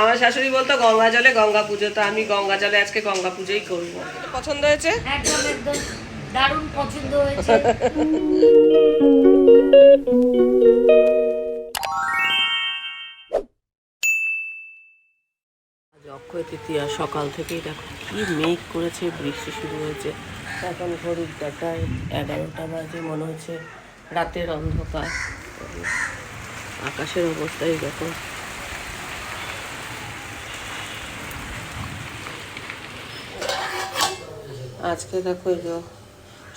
আমার শাশুড়ি বলতো গঙ্গা জলে গঙ্গা পুজো। তো আমি গঙ্গা জলে আজকে গঙ্গা পুজোই করব। পছন্দ হয়েছে? একদম একদম। দারুণ পছন্দ হয়েছে। আজ অক্ষয় তৃতীয়া সকাল থেকেই দেখো কি মেঘ করেছে বৃষ্টি শুরু হয়েছে। এখন ঘড়ির কাটায় এগারোটা বাজে মনে হচ্ছে রাতের অন্ধকার। আকাশের অবস্থাই দেখো আজকে দেখো এই যে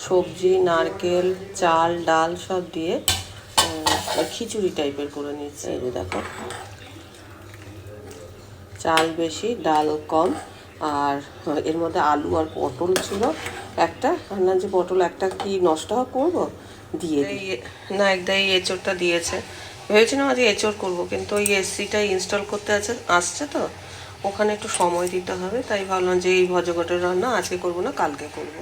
সবজি, নারকেল, চাল, ডাল সব দিয়ে খিচুড়ি টাইপের করে নিয়েছি এই যে দেখো। চাল বেশি, ডাল কম, আর এর মধ্যে আলু আর পটল ছিল। একটা ভাবলাম যে পটল, একটা কি নষ্ট করব? দিয়ে না একদা এই এঁচড়টা দিয়েছে। ভেবেছিলাম আজ এঁচড় করব, কিন্তু ওই এসিটা ইনস্টল করতে আছে, আসছে তো। ওখানে একটু সময় দিতে হবে তাই ভাবলাম যে এই ভজগটের রান্না আজকে করব না কালকে করব।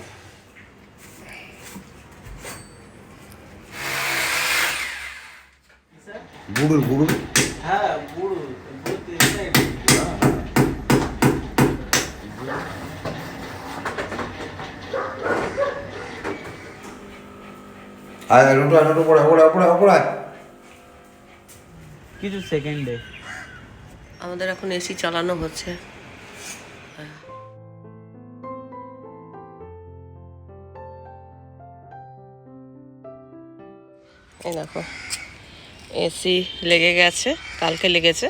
গুড়ুর গুড়ুর হ্যাঁ আয় পড়া পড়া পড়া পড়া। কিছু সেকেন্ডে আমাদের এখন এসি চালানো হচ্ছে। দেখো এসি লেগে গেছে কালকে লেগেছে।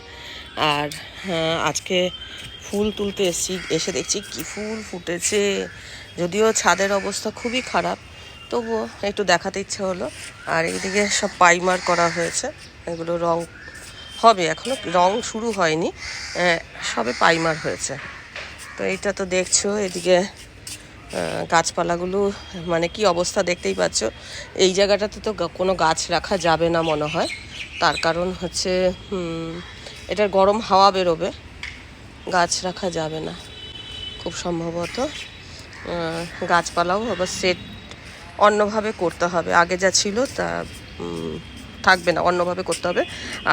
আর হ্যাঁ, আজকে ফুল তুলতে এসছি এসে দেখছি কি ফুল ফুটেছে। যদিও ছাদের অবস্থা খুবই খারাপ তবুও একটু দেখাতে ইচ্ছে হলো। আর এইদিকে সব পাইমার করা হয়েছে এগুলো রং হবে, এখনও রং শুরু হয়নি। সবে পাইমার হয়েছে। তো এটা তো দেখছ, এদিকে গাছপালাগুলো মানে কি অবস্থা দেখতেই পাচ্ছ। এই জায়গাটাতে তো কোনো গাছ রাখা যাবে না মনে হয়। তার কারণ হচ্ছে এটার গরম হাওয়া বেরোবে। গাছ রাখা যাবে না, খুব সম্ভবত। গাছপালাও আবার সেট অন্যভাবে করতে হবে। আগে যা ছিল তা থাকবে না, অন্যভাবে করতে হবে।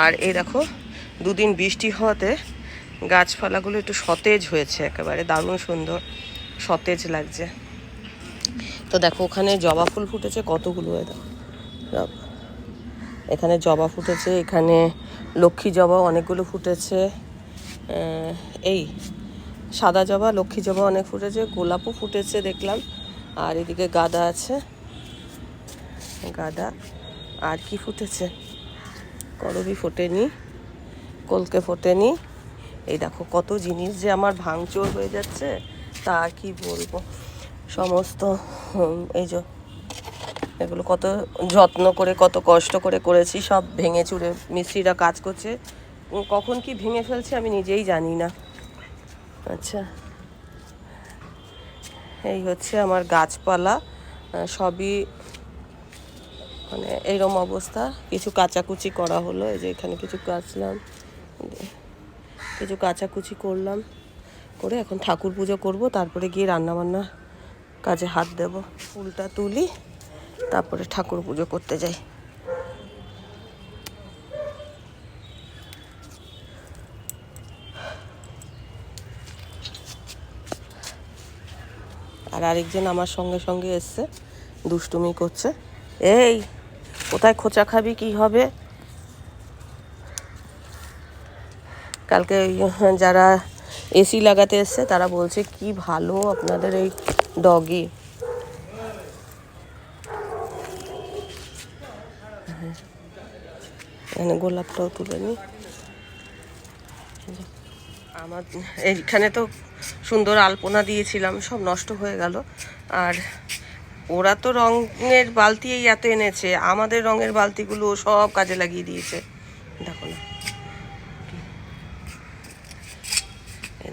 আর এই দেখো, দুদিন বৃষ্টি হওয়াতে গাছপালাগুলো একটু সতেজ হয়েছে একেবারে, দারুণ সুন্দর, সতেজ লাগছে। তো দেখো, ওখানে জবা ফুল ফুটেছে, কতগুলো এখানে জবা ফুটেছে, এখানে লক্ষ্মী জবা অনেকগুলো ফুটেছে। এই সাদা জবা, লক্ষ্মী জবা অনেক ফুটেছে, গোলাপও ফুটেছে দেখলাম। আর এদিকে গাদা আছে। গাঁদা। আর কি ফুটেছে? করবি ফোটেনি, কলকে ফোটেনি। এই দেখো কত জিনিস যে আমার ভাঙচুর হয়ে যাচ্ছে, তা আর কি বলব? সমস্ত এই যে এগুলো কত যত্ন করে, কত কষ্ট করে করেছি, সব ভেঙে চুরে মিস্ত্রিরা কাজ করছে। কখন কি ভেঙে ফেলছে আমি নিজেই জানি না। আচ্ছা এই হচ্ছে আমার গাছপালা সবই মানে এইরকম অবস্থা। কিছু কাচাকুচি করা হলো, এই যে এখানে কিছু কাচলাম। কিছু কাচাকুচি করলাম, করে এখন ঠাকুর পুজো করব, তারপরে গিয়ে রান্নাবান্না কাজে হাত দেব। ফুলটা তুলি, তারপরে ঠাকুর পুজো করতে যাই। আর আরেকজন আমার সঙ্গে সঙ্গে এসছে, দুষ্টুমি করছে। এই! কোথায় খোঁচা খাবি, কি হবে? কালকে যারা এসি লাগাতে এসছে, তারা বলছে, কি ভালো আপনাদের এই ডগি। এখানে গোলাপটাও তুলে নি। আমার এইখানে তো সুন্দর আলপনা দিয়েছিলাম, সব নষ্ট হয়ে গেল। আর ওরা তো রঙের বালতি এই এত এনেছে। আমাদের রঙের বালতিগুলো সব কাজে লাগিয়ে দিয়েছে। দেখো না।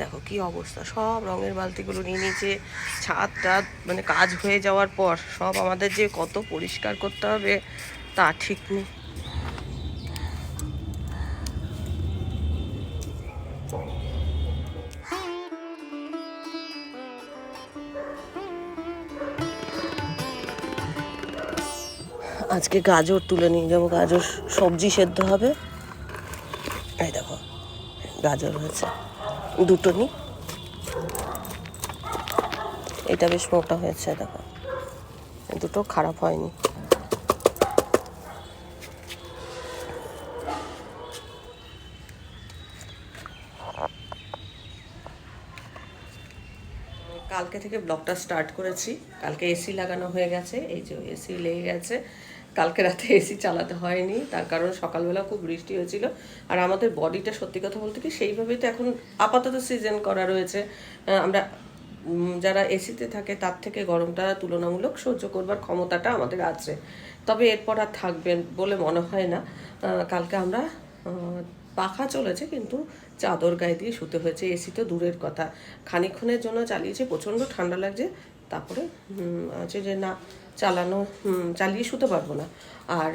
দেখো কি অবস্থা। সব রঙের বালতিগুলো নিয়ে নিয়েছে। ছাদ টাদ মানে কাজ হয়ে যাওয়ার পর সব আমাদের যে কত পরিষ্কার করতে হবে, তা ঠিক নেই। আজকে গাজর তুলে নিয়ে যাব। গাজর সবজি সেদ্ধ হবে। এই দেখো, গাজর হয়েছে। দুটো নি। এটা বেশ মোটা হয়েছে, দেখো। দুটো খারাপ হয়নি। কালকে থেকে ব্লগটা স্টার্ট করেছি। কালকে এসি লাগানো হয়ে গেছে। এই যে এসি লেগে গেছে। কালকে রাতে এসি চালাতে হয়নি, তার কারণ সকালবেলা খুব বৃষ্টি হয়েছিল। আর আমাদের বডিটা সত্যি কথা বলতে কি, সেইভাবেই তো এখন আপাতত সিজন করা রয়েছে। আমরা যারা এসিতে থাকে, তার থেকে গরমটা তুলনামূলক সহ্য করবার ক্ষমতাটা আমাদের আছে। তবে এরপর আর থাকবেন বলে মনে হয় না। কালকে আমরা পাখা চলেছে, কিন্তু চাদর গায়ে দিয়ে শুতে হয়েছে। এসি তো দূরের কথা। খানিকক্ষণের জন্য চালিয়েছে, প্রচণ্ড ঠান্ডা লাগছে। তারপরে আছে যে না চালানো চালিয়ে শুতে পারব না। আর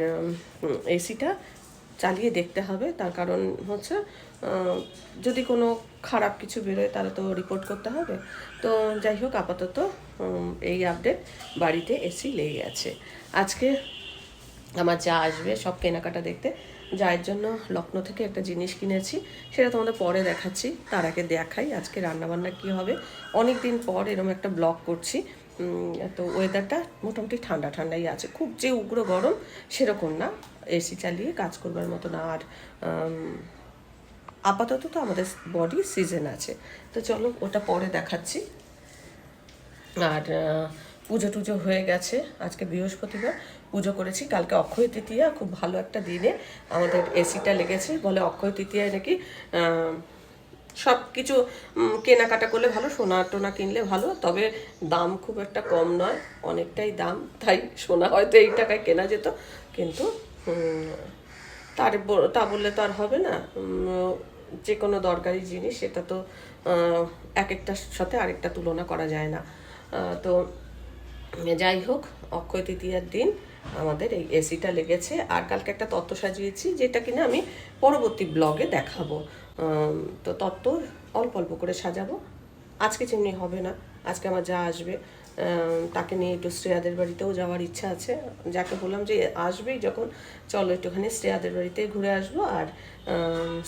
এসিটা চালিয়ে দেখতে হবে। তার কারণ হচ্ছে যদি কোনো খারাপ কিছু বেরোয় তাহলে তো রিপোর্ট করতে হবে। তো যাই হোক, আপাতত এই আপডেট বাড়িতে এসি লেগে আছে আজকে আমার যা আসবে, সব কেনাকাটা দেখতে। যায়ের জন্য লখনৌ থেকে একটা জিনিস কিনেছি, সেটা তোমাদের পরে দেখাচ্ছি। তার আগে দেখাই আজকে রান্নাবান্না কি হবে। অনেক দিন পর এরকম একটা ব্লগ করছি। তো ওয়েদারটা মোটামুটি ঠান্ডা, ঠান্ডাই আছে। খুব যে উগ্র গরম, সেরকম না। এসি চালিয়ে কাজ করবার মতো না। আর আপাতত তো আমাদের বডি সিজন আছে। তো চলো, ওটা পরে দেখাচ্ছি। আর পুজো টুজো হয়ে গেছে। আজকে বৃহস্পতিবার। পুজো করেছি। কালকে অক্ষয় তৃতীয়া। খুব ভালো একটা দিনে আমাদের এসিটা লেগেছে। বলে অক্ষয় তৃতীয়ায় নাকি সব কিছু কেনাকাটা করলে ভালো সোনা টোনা কিনলে ভালো, তবে দাম খুব একটা কম নয়, অনেকটাই দাম, তাই সোনা হয়তো এই টাকায় কেনা যেত, কিন্তু তার তা বললে তো আর হবে না যে কোনো দরকারি জিনিস, সেটা তো এক একটার সাথে আরেকটা তুলনা করা যায় না তো যাই হোক, অক্ষয় তৃতীয়ার দিন আমাদের এই এসিটা লেগেছে, আর কালকে একটা তত্ত্ব সাজিয়েছি, যেটা কিনা আমি পরবর্তী ব্লগে দেখাবো। তো তত্ত্ব অল্প অল্প করে সাজাবো। আজকে যেমনি হবে না। আজকে আমার যা আসবে তাকে নিয়ে একটু শ্রেয়াদের বাড়িতেও যাওয়ার ইচ্ছা আছে। যাকে বললাম যে আসবেই যখন, চলো একটুখানি শ্রেয়াদের বাড়িতে ঘুরে আসব আর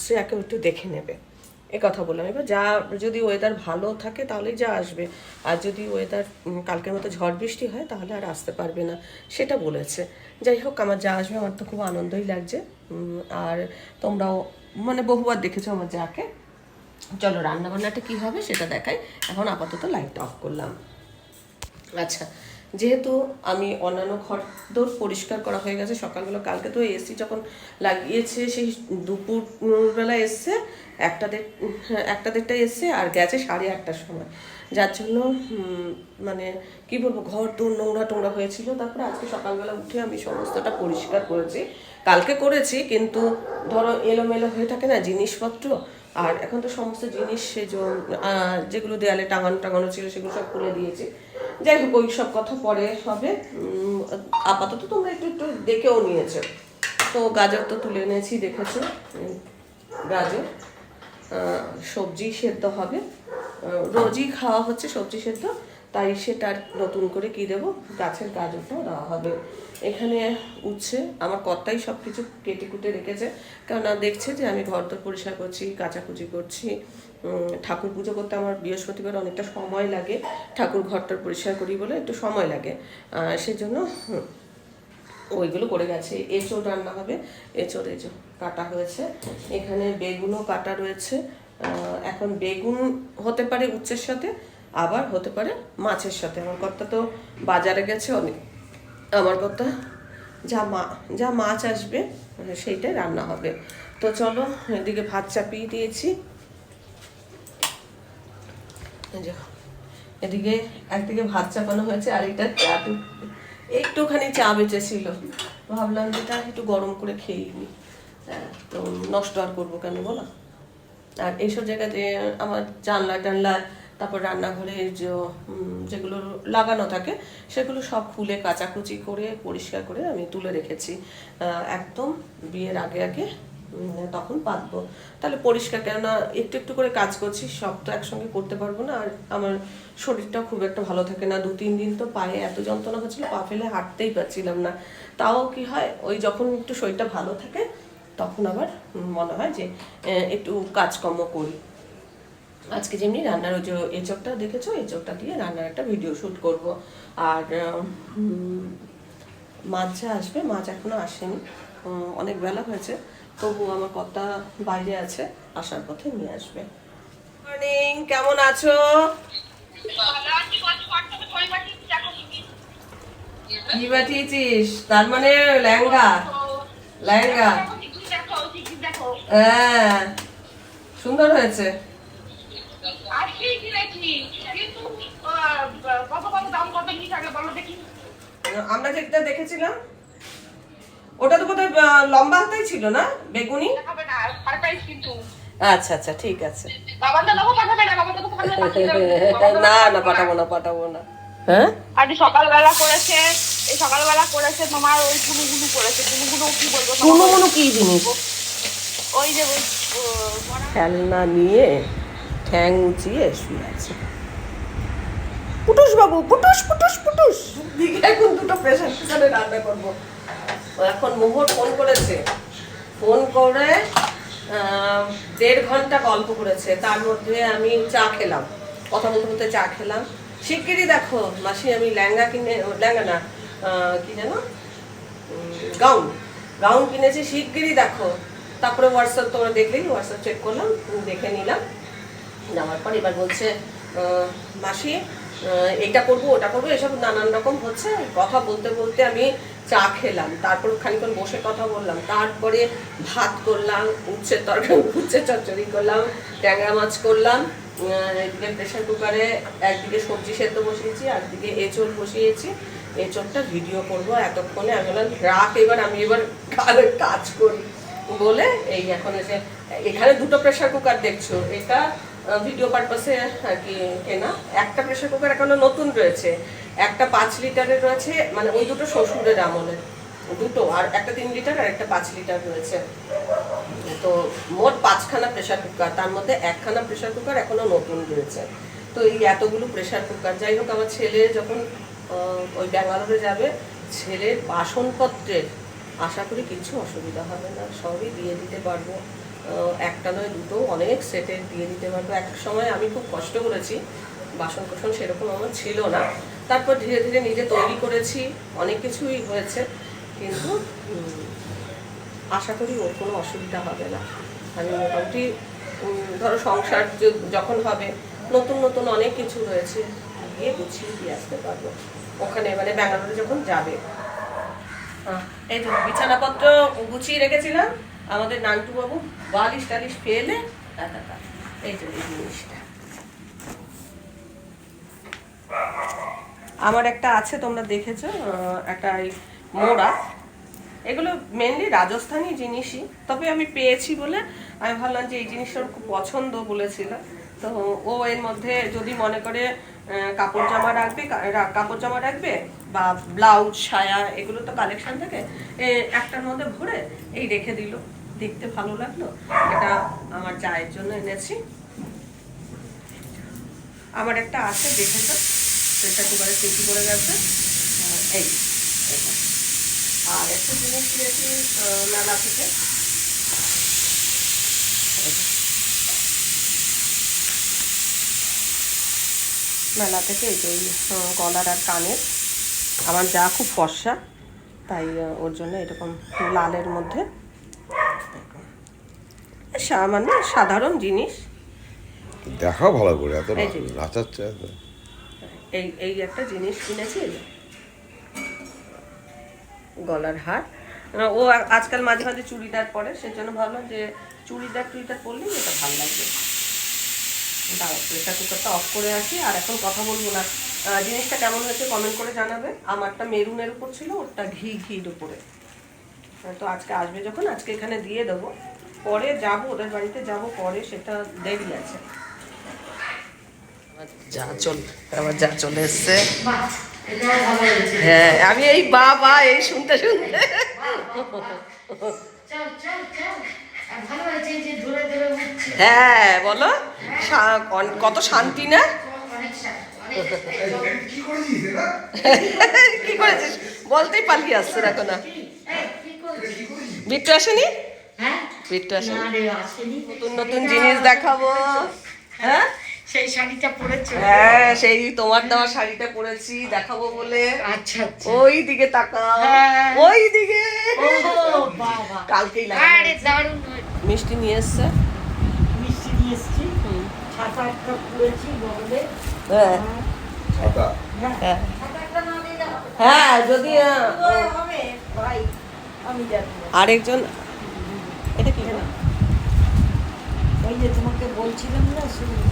শ্রেয়াকেও একটু দেখে নেবে। এ কথা বললাম। এবার যা, যদি ওয়েদার ভালো থাকে তাহলেই যা আসবে। আর যদি ওয়েদার কালকের মতো ঝড় বৃষ্টি হয় তাহলে আর আসতে পারবে না। সেটা বলেছে। যাই হোক, আমার যা আসবে আমার তো খুব আনন্দই লাগছে। আর তোমরাও মানে বহুবার দেখেছ আমার যাকে। চলো, রান্নাবান্নাটা কী হবে সেটা দেখাই। এখন আপাতত লাইটটা অফ করলাম। আচ্ছা যেহেতু আমি অন্যান্য ঘর দোর পরিষ্কার করা হয়ে গেছে, সকালবেলা কালকে তো এসি যখন লাগিয়েছে, সেই দুপুর বেলা এসছে, একটা দেড়, একটা দেড়টা এসছে আর গেছে সাড়ে আটটার সময়। যার জন্য মানে কি বলব ঘর দোর নোংরা টোংরা হয়েছিল। তারপরে আজকে সকালবেলা উঠে আমি সমস্তটা পরিষ্কার করেছি। কালকে করেছি, কিন্তু ধরো এলোমেলো হয়ে থাকে না জিনিসপত্র, আর এখন তো সমস্ত জিনিস সে যেগুলো দেয়ালে টাঙানো টাঙানো ছিল সেগুলো সব খুলে দিয়েছি। যাই হোক, ওই সব কথা পরে হবে। আপাতত তোমরা একটু একটু দেখেও নিয়েছো। তো গাজর তো তুলে এনেছি, দেখেছ? গাজর। সবজি সেদ্ধ হবে। রোজই খাওয়া হচ্ছে সবজি সেদ্ধ। তাই সেটা আর নতুন করে কি দেবো? গাছের গাজরটাও দেওয়া হবে। এখানে উচ্ছে, আমার কর্তাই সব কিছু কেটে কুটে রেখেছে। কেননা দেখছে যে আমি ঘর দর পরিষ্কার করছি, কাচাকুচি করছি। ঠাকুর পুজো করতে আমার বৃহস্পতিবার অনেকটা সময় লাগে। ঠাকুর ঘরটার পরিষ্কার করি বলে একটু সময় লাগে। সেজন্য ওইগুলো করে গেছে। এঁচোড় রান্না হবে। এঁচোড় এঁচোড় কাটা হয়েছে। এখানে বেগুনও কাটা রয়েছে। এখন বেগুন হতে পারে উচ্চের সাথে। আবার হতে পারে মাছের সাথে। আমার কর্তা তো বাজারে গেছে অনেক। আমার কথা যা মা যা মাছ আসবে সেইটাই রান্না হবে। তো চলো এদিকে ভাত চাপিয়ে দিয়েছি। এদিকে একদিকে ভাত চাপানো হয়েছে আর এটা চা একটুখানি চা বেঁচেছিল। ভাবলাম যে তা একটু গরম করে খেয়ে নি। হ্যাঁ, তো নষ্ট আর করব কেন বলো? আর এইসব জায়গাতে আমার জানলা টানলা তারপর রান্নাঘরে যেগুলো লাগানো থাকে, সেগুলো সব খুলে কাচাকুচি করে, পরিষ্কার করে আমি তুলে রেখেছি। একদম বিয়ের আগে আগে তখন পাতবো। তাহলে পরিষ্কার, কেননা একটু একটু করে কাজ করছি, সব তো একসঙ্গে করতে পারব না। আর আমার শরীরটা খুব একটা ভালো থাকে না। দু তিন দিন তো পায়ে এত যন্ত্রণা হচ্ছিল, পা ফেলে হাঁটতেই পারছিলাম না। তাও কি হয়, ওই যখন একটু শরীরটা ভালো থাকে, তখন আবার মনে হয় যে একটু কাজকর্ম করি। আজকে যেমনি রান্নার ওই যে এঁচড়টা দেখেছ? এঁচড়টা দিয়ে রান্নার একটা ভিডিও শ্যুট করব। আর মাছ যা আসবে মাছ এখনও আসেনি। অনেক বেলা হয়েছে। তবু আমার কর্তা বাইরে আছে আসার পথে নিয়ে আসবে। মর্নিং কেমন আছো? কি পাঠিয়েছিস? তার মানে লেহেঙ্গা। লেহেঙ্গা। হ্যাঁ সুন্দর হয়েছে। আমরা যেটা দেখেছিলাম ওটা তো বোধহয় লম্বা হাতাই ছিল না বেগুনি? আচ্ছা আচ্ছা ঠিক আছে। না না পাঠাবো না। পাঠাবো না হ্যাঁ? আজকে সকালবেলা করেছে এই সকালবেলা করেছে তোমার ওই করেছে। কি বলব কি জিনিস? ওই যে খেলনা নিয়ে ঠ্যাং উঁচিয়ে শুয়ে আছে। পুটুস বাবু পুটুস পুটুস পুটুস। দিকে এখন দুটো প্রেশার কুকারে রান্না করব? এখন মোহর ফোন করেছে। ফোন করে দেড় ঘণ্টা গল্প করেছে। তার মধ্যে আমি চা খেলাম। কথা বলতে বলতে চা খেলাম। শিগগিরই দেখো মাসি আমি লেহেঙ্গা কিনে ও, লেহেঙ্গা না কি যেন? গাউন। গাউন কিনেছি শিগগিরই দেখো। তারপরে হোয়াটসঅ্যাপ তোমরা দেখলেই হোয়াটসঅ্যাপ চেক করলাম দেখে নিলাম। নেওয়ার পর এবার বলছে মাসি এটা করব, ওটা করব, এসব নানান রকম হচ্ছে। কথা বলতে বলতে আমি চা খেলাম, তারপর খানিক্ষণ বসে কথা বললাম, তারপরে ভাত করলাম উচ্ছের তরকারি উচ্ছের চচ্চড়ি করলাম, ট্যাংরা মাছ করলাম এদিকে প্রেশার কুকারে একদিকে সবজি সেদ্ধ বসিয়েছি একদিকে এঁচড় বসিয়েছি। এঁচড়টা ভিডিও করব এতক্ষণে। আমি বললাম, রাখ, এবার আমি এবার কাজ করি। বলে এই এখন এসে, এখানে দুটো প্রেশার কুকার দেখছ, এটা ভিডিও পারপাসে আর কি কেনা। একটা প্রেশার কুকার এখনও নতুন রয়েছে। একটা পাঁচ লিটারের রয়েছে মানে ওই দুটো শ্বশুরের আমলের। দুটো, আর একটা তিন লিটার আর একটা পাঁচ লিটার রয়েছে। তো মোট পাঁচখানা প্রেশার কুকার তার মধ্যে একখানা প্রেশার কুকার এখনও নতুন রয়েছে। তো এই এতগুলো প্রেশার কুকার যাই হোক, আমার ছেলে যখন ওই ব্যাঙ্গালোরে যাবে, ছেলের বাসনপত্রের, আশা করি কিছু অসুবিধা হবে না, সবই দিয়ে দিতে পারব। একটা নয়, দুটো অনেক সেটের দিয়ে দিতে পারব। এক সময় আমি খুব কষ্ট করেছি বাসন কোসন সেরকম আমার ছিল না। তারপর ধীরে ধীরে নিজে তৈরি করেছি, অনেক কিছুই হয়েছে, কিন্তু আশা করি ওর কোনো অসুবিধা হবে না। আমি মোটামুটি ধরো সংসার যখন হবে, নতুন নতুন অনেক কিছু রয়েছে, গিয়ে গুছিয়ে দিয়ে আসতে পারব। ওখানে মানে ব্যাঙ্গালোরে যখন যাবে। এই তো বিছানাপত্র গুছিয়ে রেখেছিলাম। আমাদের নান্টু বাবু বালিশ টালিশ ফেলে। এই এই জিনিসটা আমার একটা আছে, তোমরা দেখেছ একটা মোড়া এগুলো মেনলি রাজস্থানি জিনিসই, তবে আমি পেয়েছি বলে আমি ভাবলাম যে এই জিনিসটা খুব পছন্দ বলেছিল তো ও এর মধ্যে যদি মনে করে কাপড় জামা রাখবে কাপড় জামা রাখবে বা ব্লাউজ সায়া এগুলো তো কালেকশন থাকে। একটার মধ্যে ভরে এই রেখে দিল। দেখতে ভালো লাগল। এটা আমার চায়ের জন্য এনেছি। আমার একটা আছে দেখেছ? প্রেশার কুকারে সিটি করে গেছে। এই আর একটা জিনিস আহ, মেলা থেকে। মেলা থেকে এই যে গলার আর কানের। আমার যা খুব ফর্সা তাই ওর জন্য এরকম লালের মধ্যে। সামান্য সাধারণ জিনিস। দেখাও ভালো করে এত নাচাচ্ছে। এই এই একটা জিনিস কিনেছি গলার হার। ও আজকাল মাঝে মাঝে চুড়িদার পরে সেই জন্য ভাবলাম যে চুড়িদার টুড়িদার পরলেই এটা ভালো লাগবে। দাঁড়াও প্রেশার কুকারটা অফ করে আসি আর এখন কথা বলব না। জিনিসটা কেমন হয়েছে কমেন্ট করে জানাবে। আমারটা মেরুনের উপর ছিল ওরটা ঘি ঘির উপরে। তো আজকে আসবে যখন আজকে এখানে দিয়ে দেবো। পরে যাব ওদের বাড়িতে যাব পরে সেটা দেরি আছে। যা চল আমার যা চলে এসছে। বাহ, এটাও ভালো হয়েছে। হ্যাঁ আমি এই বা বা এই শুনতে শুনতে। হ্যাঁ বলো। কত শান্তি না? কি করেছিস? এটা? কি করেছিস বলতেই পালিয়ে আসছে দেখো না? বিট্টু আসেনি? হ্যাঁ বিট্টু আসেনি। নতুন নতুন জিনিস দেখাবো। হ্যাঁ? সেই শাড়িটা পরেছো? হ্যাঁ সেই তোমার দেওয়া শাড়িটা পরেছি দেখাবো বলে। আচ্ছা আচ্ছা। ওই দিকে তাকাও। হ্যাঁ। ওই দিকে। ও কালকেই আরে দারুণ। মিষ্টি নিয়ে এসছে। মিষ্টি নিয়ে এসছি। ছাতা একটা পরেছি বগলে হ্যাঁ। হ্যাঁ। হ্যাঁ যদি আহ, হবে ভাই আমি যাব আরেকজন এটা কি? ওই যে তোমাকে বলছিলাম না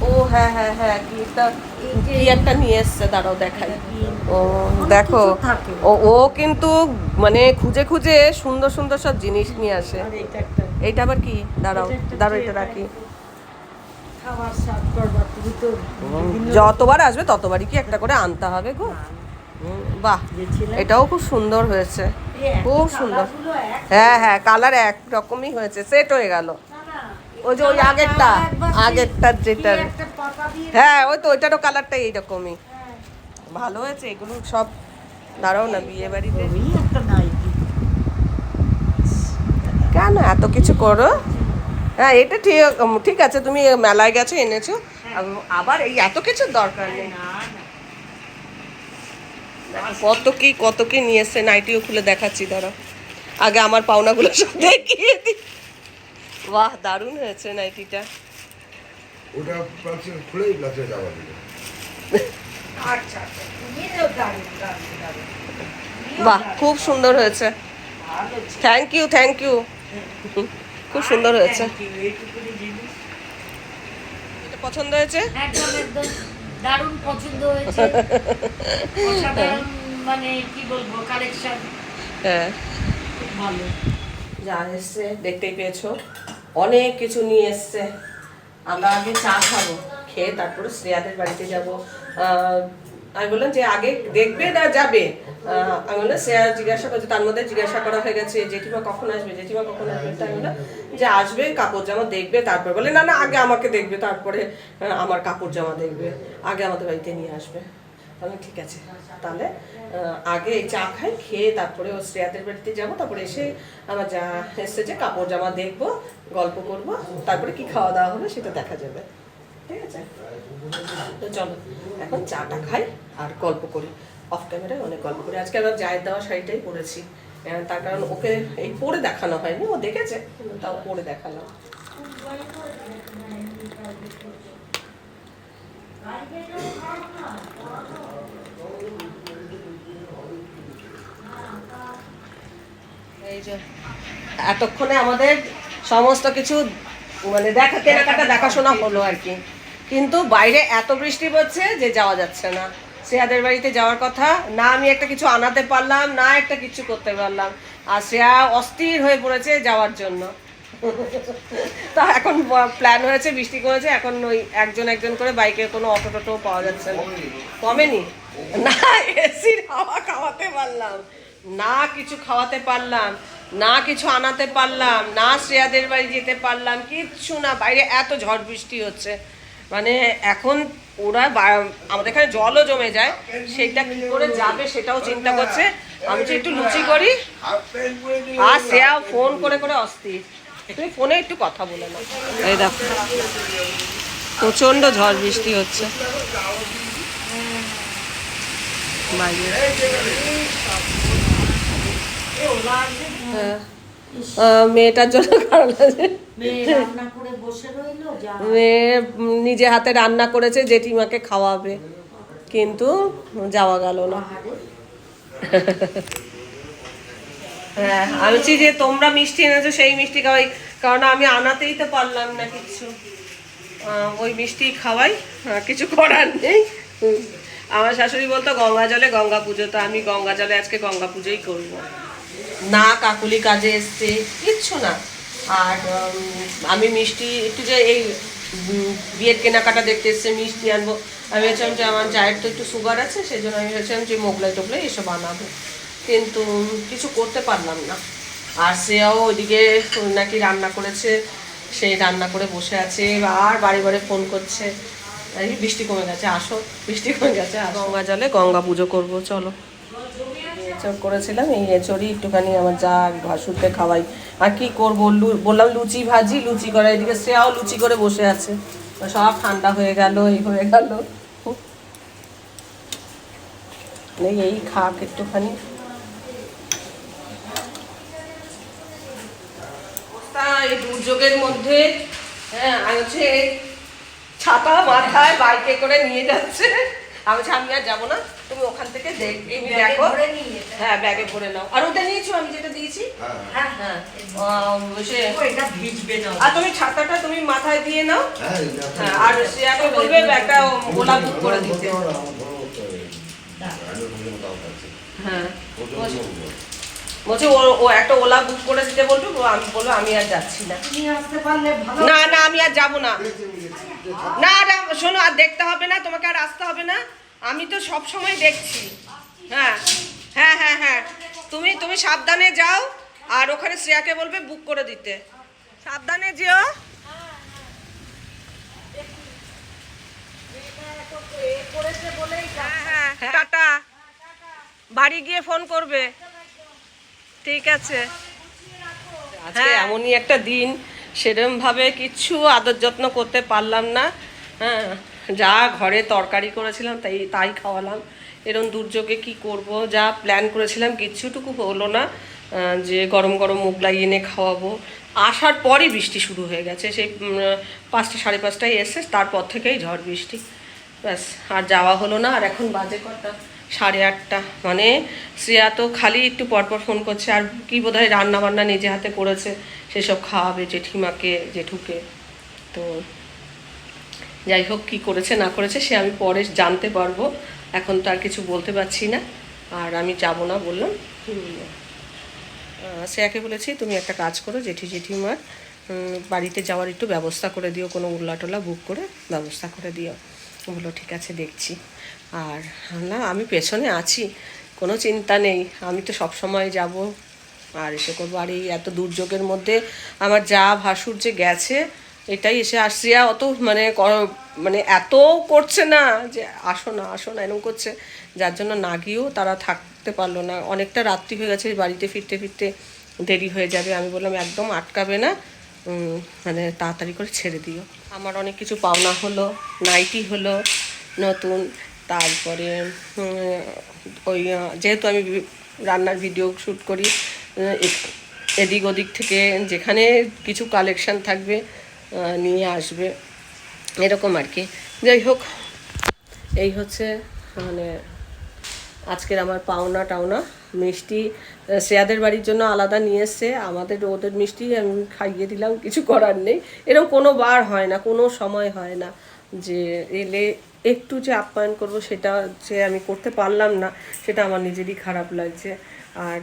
ও হ্যাঁ হ্যাঁ হ্যাঁ কি কি একটা নিয়ে এসছে দাঁড়াও দেখাই। ও দেখো ও ও কিন্তু মানে খুঁজে খুঁজে সুন্দর সুন্দর সব জিনিস নিয়ে আসে। এটা এইটা আবার কি? দাঁড়াও দাঁড়াও এটা? রাখি খাবার সার্ভ করবা তুমি তো বিভিন্ন যতবার আসবে ততবারই কি একটা করে আনতে হবে গো? হুম, বাহ এটাও খুব সুন্দর হয়েছে। খুব সুন্দর। হ্যাঁ হ্যাঁ কালার এক রকমই হয়েছে সেট হয়ে গেল। ওই যে ওই আগেরটা আগেরটার যেটার। দিয়ে হ্যাঁ ওই তো ওইটারও কালারটা এইরকমই ভালো হয়েছে এগুলো সব দাঁড়াও না বিয়ে বাড়িতে। কেন এত কিছু করো? হ্যাঁ এটা ঠিক ঠিক আছে তুমি মেলায় গেছো এনেছো। আবার এই এত কিছুর দরকার নেই। কত কি কত কি নিয়ে এসছে নাইটিও খুলে দেখাচ্ছি দাঁড়া। আগে আমার পাওনাগুলো সব দেখিয়ে দিই বাহ দারুণ হয়েছে নাইটিটা। ওটা খুলেই প্লাস্টিক যাওয়া দিল আচ্ছা আচ্ছা বাহ খুব সুন্দর হয়েছে। থ্যাংক ইউ থ্যাংক ইউ খুব সুন্দর হয়েছে। এটা পছন্দ হয়েছে? একদম একদম। দারুণ পছন্দ হয়েছে। মানে কি বলব কালেকশন হ্যাঁ। ভালো। যা এসছে দেখতেই পেয়েছ। অনেক কিছু নিয়ে এসছে। আমরা আগে চা খাব খেয়ে তারপরে শ্রেয়াদের বাড়িতে যাব। আমি বললাম যে আগে দেখবে না, যাবে। আমি বললাম শ্রেয়া জিজ্ঞাসা করছে, তার মধ্যে জিজ্ঞাসা করা হয়ে গেছে, জেঠিমা কখন আসবে, জেঠিমা কখন আসবে? তাই বললাম, যে আসবে, কাপড় জামা দেখবে, তারপর বলে, না না, আগে আমাকে দেখবে, তারপরে আমার কাপড় জামা দেখবে, আগে আমাদের বাড়িতে নিয়ে আসবে। তাহলে ঠিক আছে, তাহলে আগে চা খাই, খেয়ে তারপরে ও শ্রেয়াদের বাড়িতে যাব, তারপরে এসে আমার যা এসেছে, কাপড় জামা দেখব, গল্প করব, তারপরে কি খাওয়া দাওয়া হবে সেটা দেখা যাবে। ঠিক আছে? চলো, এখন চাটা খাই আর গল্প করি। অফ ক্যামেরায় অনেক গল্প করি। আজকে আমার জায়ের দেওয়া শাড়িটাই পরেছি। তার কারণ ওকে এই পরে দেখানো হয়নি। ও দেখেছে তাও পরে দেখালাম। এই যে, এতক্ষণে আমাদের সমস্ত কিছু মানে দেখা, কেনাকাটা, দেখাশোনা হলো আর কি। কিন্তু বাইরে এত বৃষ্টি পড়ছে যে যাওয়া যাচ্ছে না। শ্রেয়াদের বাড়িতে যাওয়ার কথা, না আমি একটা কিছু আনাতে পারলাম, না একটা কিছু করতে পারলাম। আর শ্রেয়া অস্থির হয়ে পড়েছে যাওয়ার জন্য। তা এখন প্ল্যান হয়েছে, বৃষ্টি করেছে এখন ওই একজন একজন করে বাইকে কোনো অটো টোটো পাওয়া যাচ্ছে না। কমেনি? না এসির হাওয়া খাওয়াতে পারলাম, না কিছু খাওয়াতে পারলাম, না কিছু আনাতে পারলাম, না শ্রেয়াদের বাড়ি যেতে পারলাম, কিচ্ছু না। বাইরে এত ঝড় বৃষ্টি হচ্ছে। মানে এখন ওরা আমাদের এখানে জলও জমে যায়, সেইটা কি করে যাবে সেটাও চিন্তা করছে। আমি তো একটু লুচি করি, আর শ্রেয়া ফোন করে করে অস্থির। তুমি ফোনে একটু কথা বলে না এই দেখো প্রচণ্ড ঝড় বৃষ্টি হচ্ছে। বাইরে। হ্যাঁ। মেয়েটার জন্য মেয়ে নিজে হাতে রান্না করেছে জেঠিমাকে খাওয়াবে। কিন্তু যাওয়া গেল না। হ্যাঁ আমি বলছি যে তোমরা মিষ্টি এনেছো সেই মিষ্টি খাওয়াই। কারণ আমি আনাতেই তো পারলাম না কিছু। ওই মিষ্টি খাওয়াই কিছু করার নেই। আমার শাশুড়ি বলতো গঙ্গা জলে গঙ্গা পুজো। তো আমি গঙ্গা জলে আজকে গঙ্গা পুজোই করব। না কাকুলি কাজে এসছে কিচ্ছু না। আর আমি মিষ্টি একটু যে এই বিয়ের কেনাকাটা দেখতে এসছে মিষ্টি আনব। আমি ভেবেছিলাম যে আমার চায়ের তো একটু সুগার আছে সেই জন্য আমি ভেবেছিলাম যে মোগলাই টোগলাই এসব বানাবো কিন্তু কিছু করতে পারলাম না। আর সেও ওইদিকে নাকি রান্না করেছে সেই রান্না করে বসে আছে আর বাড়ি বাড়ি ফোন করছে। এই বৃষ্টি কমে গেছে আসো বৃষ্টি কমে গেছে আর গঙ্গা জলে গঙ্গা পুজো করব চলো। এঁচড় করেছিলাম, এই এঁচড়ই একটুখানি আমার যা ভাসুরকে খাওয়াই। আর কি করব? বললাম লুচি ভাজি, লুচি করে এদিকে শ্রেয়াও লুচি করে বসে আছে। সব ঠান্ডা হয়ে গেল, এই হয়ে গেল। এই এই খাক একটুখানি। এই দুর্যোগের মধ্যে। হ্যাঁ হচ্ছে ছাতা মাথায় বাইকে করে নিয়ে যাচ্ছে। আমি বলছি, আমি আর যাব না তুমি ওখান থেকে দেখ। হ্যাঁ ব্যাগে ভরে নাও। আর ওটা নিয়েছো আমি যেটা দিয়েছি? হ্যাঁ হ্যাঁ। হ্যাঁ সে না। আর তুমি ছাতাটা তুমি মাথায় দিয়ে নাও। হ্যাঁ। হ্যাঁ আর শ্রেয়াকে বলবে একটা ওলা বুক করে দিতে। হ্যাঁ। বলছে ও একটা ওলা বুক করে দিতে বলবে আমি বলব আমি আর যাচ্ছি না। তুমি আসতে পারলে ভালো না না আমি আর যাব না। না না শোনো আর দেখতে হবে না তোমাকে আর আসতে হবে না। আমি তো সব সময় দেখছি। হ্যাঁ হ্যাঁ হ্যাঁ হ্যাঁ। তুমি তুমি সাবধানে যাও আর ওখানে শ্রেয়াকে বলবে বুক করে দিতে। সাবধানে যেও। হ্যাঁ, হ্যাঁ, টাটা। বাড়ি গিয়ে ফোন করবে। ঠিক আছে। আজকে এমনই একটা দিন। সেরকম ভাবে কিচ্ছু আদর যত্ন করতে পারলাম না। হ্যাঁ যা ঘরে তরকারি করেছিলাম তাই তাই খাওয়ালাম। এরকম দুর্যোগে কি করব? যা প্ল্যান করেছিলাম কিচ্ছুটুকু হলো না। যে গরম গরম মুগলাই এনে খাওয়াবো। আসার পরই বৃষ্টি শুরু হয়ে গেছে। সেই পাঁচটা সাড়ে পাঁচটায় এসে তারপর থেকেই ঝড় বৃষ্টি। ব্যাস, আর যাওয়া হলো না। আর এখন বাজে কটা? সাড়ে আটটা। মানে শ্রেয়া তো খালি একটু পরপর ফোন করছে, আর কি বোধহয় রান্না বান্না নিজে হাতে করেছে, সেসব খাওয়াবে জেঠিমাকে, জেঠুকে। তো যাই হোক, কী করেছে, না করেছে, সে আমি পরে জানতে পারব। এখন তো আর কিছু বলতে পারছি না। আর আমি যাব না বললাম শ্রেয়াকে বলেছি, তুমি একটা কাজ করো, জেঠি জেঠিমার বাড়িতে যাওয়ার একটু ব্যবস্থা করে দিও, কোনো উল্লাটোলা বুক করে ব্যবস্থা করে দিও। বলল, ঠিক আছে, দেখছি। আর না, আমি পেছনে আছি, কোনো চিন্তা নেই। আমি তো সব সময় যাব আর এসে করব। আর এই এত দুর্যোগের মধ্যে আমার যা ভাসুর যে গেছে, এটাই এসে আসিয়া অত মানে মানে এত করছে না যে আসো না আসো না এরকম করছে। যার জন্য না গিয়েও তারা থাকতে পারল না। অনেকটা রাত্রি হয়ে গেছে, বাড়িতে ফিরতে ফিরতে দেরি হয়ে যাবে। আমি বললাম, একদম আটকাবে না। মানে তাড়াতাড়ি করে ছেড়ে দিও। আমার অনেক কিছু পাওনা হলো, নাইটি হলো, নতুন তারপরে ওই যেহেতু আমি রান্নার ভিডিও শ্যুট করি এদিক ওদিক থেকে যেখানে কিছু কালেকশন থাকবে নিয়ে আসবে, এরকম আর কি। যাই হোক, এই হচ্ছে মানে আজকের আমার পাওনা টাওনা। মিষ্টি শ্রেয়াদের বাড়ির জন্য আলাদা নিয়ে এসছে। আমাদের ওদের মিষ্টি আমি খাইয়ে দিলাম, কিছু করার নেই। এরকম কোনো বার হয় না, কোনো সময় হয় না যে এলে একটু যে আপ্যায়ন করব সেটা যে আমি করতে পারলাম না সেটা আমার নিজেরই খারাপ লাগছে। আর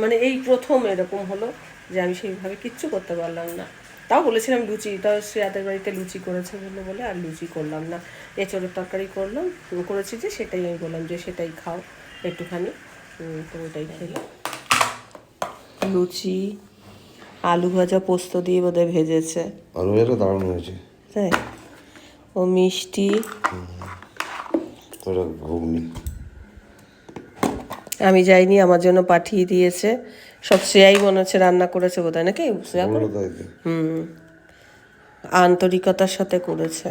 মানে এই প্রথম এরকম হলো যে আমি সেইভাবে কিচ্ছু করতে পারলাম না। তাও বলেছিলাম লুচি তাও শ্রেয়াদের বাড়িতে লুচি করেছে বলে বলে আর লুচি করলাম না। এঁচড়ের তরকারি করলাম করেছি যে সেটাই আমি বললাম যে সেটাই খাও একটুখানি। তো ওটাই খেলাম লুচি আলু ভাজা পোস্ত দিয়ে বোধহয় ভেজেছে। আর ওটা দারুণ হয়েছে। তাই? ও মিষ্টি। ঘুগনি। আমি যাইনি আমার জন্য পাঠিয়ে দিয়েছে। সব শ্রেয়াই মনে হচ্ছে রান্না করেছে বোধহয় নাকি? শ্রেয়া হুম। আন্তরিকতার সাথে করেছে।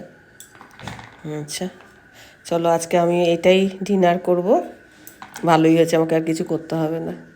আচ্ছা চলো আজকে আমি এটাই ডিনার করব। ভালোই হয়েছে আমাকে আর কিছু করতে হবে না।